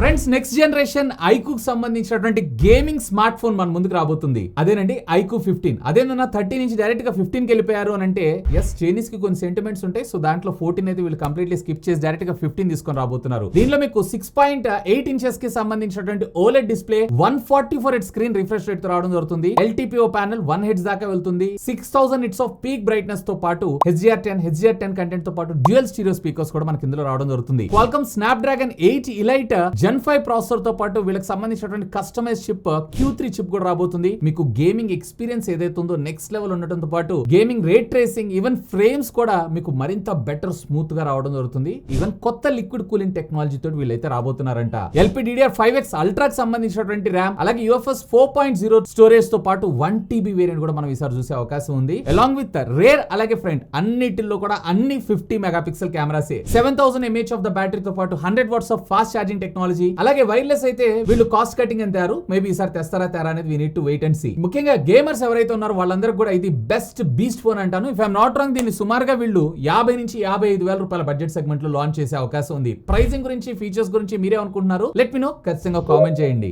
Friends next generation iQOO సంబంధించినటువంటి gaming smart phone మన ముందుకు రాబోతుంది. అదేనండి ఐకు ఫిఫ్టీన్ అదేనన్నా థర్టీ నుంచి డైరెక్ట్గా ఫిఫ్టీన్కి వెళ్ళిపోయారు అని అంటే ఎస్ చైనీస్కి కొన్ని సెంటిమెంట్స్ ఉంటాయి. సో దాంట్లో ఫోర్టీన్ అయితే వీళ్ళు కంప్లీట్లీ స్కిప్ చేసి డైరెక్ట్గా ఫిఫ్టీన్ తీసుకొని రాబోతున్నారు. దీనిలో మీకు సిక్స్ పాయింట్ ఎయిట్ ఇంచెస్కి సంబంధించినటువంటి OLED display one forty four head screen refresh రేట్తో రావడం జరుగుతుంది. ఎల్టీపీఓ ప్యానల్ వన్ హెడ్స్ దాకా వెళ్తుంది. Six thousand nits of peak బ్రైట్నెస్తో పాటు హెచ్జిఆర్ టెన్ హెచ్జిఆర్ టెన్ కంటెంట్తో పాటు డ్యూయల్ స్టీరియో స్పీకర్స్ కూడా మనకి ఇందులో రావడం జరుగుతుంది. Qualcomm Snapdragon eight Elite gen five ప్రాసెసర్తో పాటు వీళ్ళకి సంబంధించినటువంటి customise chip Q three chip కూడా రాబోతుంది. మీకు గేమింగ్ ఎక్స్పీరియన్స్ ఏదైతే ఉందో నెక్స్ట్ లెవెల్ ఉండటంతో పాటు gaming ray tracing even frames కూడా మీకు మరింత బెటర్ స్మూత్గా రావడం జరుగుతుంది. ఈవెన్ కొత్త లిక్విడ్ కూలింగ్ టెక్నాలజీ తోటి వీళ్ళైతే రాబోతున్నారంట. ఎల్పిడిఆర్ ఫైవ్ ఎక్స్ అల్ట్రాకి సంబంధించినటువంటి ర్యామ్ అలాగే యూఎఫ్ఎస్ ఫోర్ పాయింట్ జీరో స్టోరేజ్తో పాటు వన్ టీబీ వేరియంట్ కూడా మనం ఈసారి చూసే అవకాశం ఉంది. అలాంగ్ విత్ రేర్ అలాగే ఫ్రంట్ అన్నిటిలో కూడా అన్ని fifty megapixel కెమెరాసే cameras seven thousand M A H బ్యాటరీతో the hundred watts of fast charging technology technology. అలాగే వైర్లెస్ అయితే వీళ్ళు కాస్ట్ కటింగ్ అని తయారు. మేబీ ఈసారి తెస్తారా తేరా అనేది we need to wait and see ముఖ్యంగా గేమర్స్ ఎవరైతే ఉన్నారో వాళ్ళందరికీ కూడా ఇది బెస్ట్ బీస్ట్ ఫోన్ అంటాను. ఇఫ్ ఐఎమ్ నాట్ రాంగ్ దీన్ని సుమారుగా వీళ్ళు యాభై నుంచి యాభై ఐదు వేల రూపాయల బడ్జెట్ సెగ్మెంట్లో లాంచ్ చేసే అవకాశం ఉంది. ప్రైసింగ్ గురించి ఫీచర్స్ గురించి మీరే అనుకుంటున్నారు లెట్ మీ నో ఖచ్చితంగా కామెంట్ చేయండి.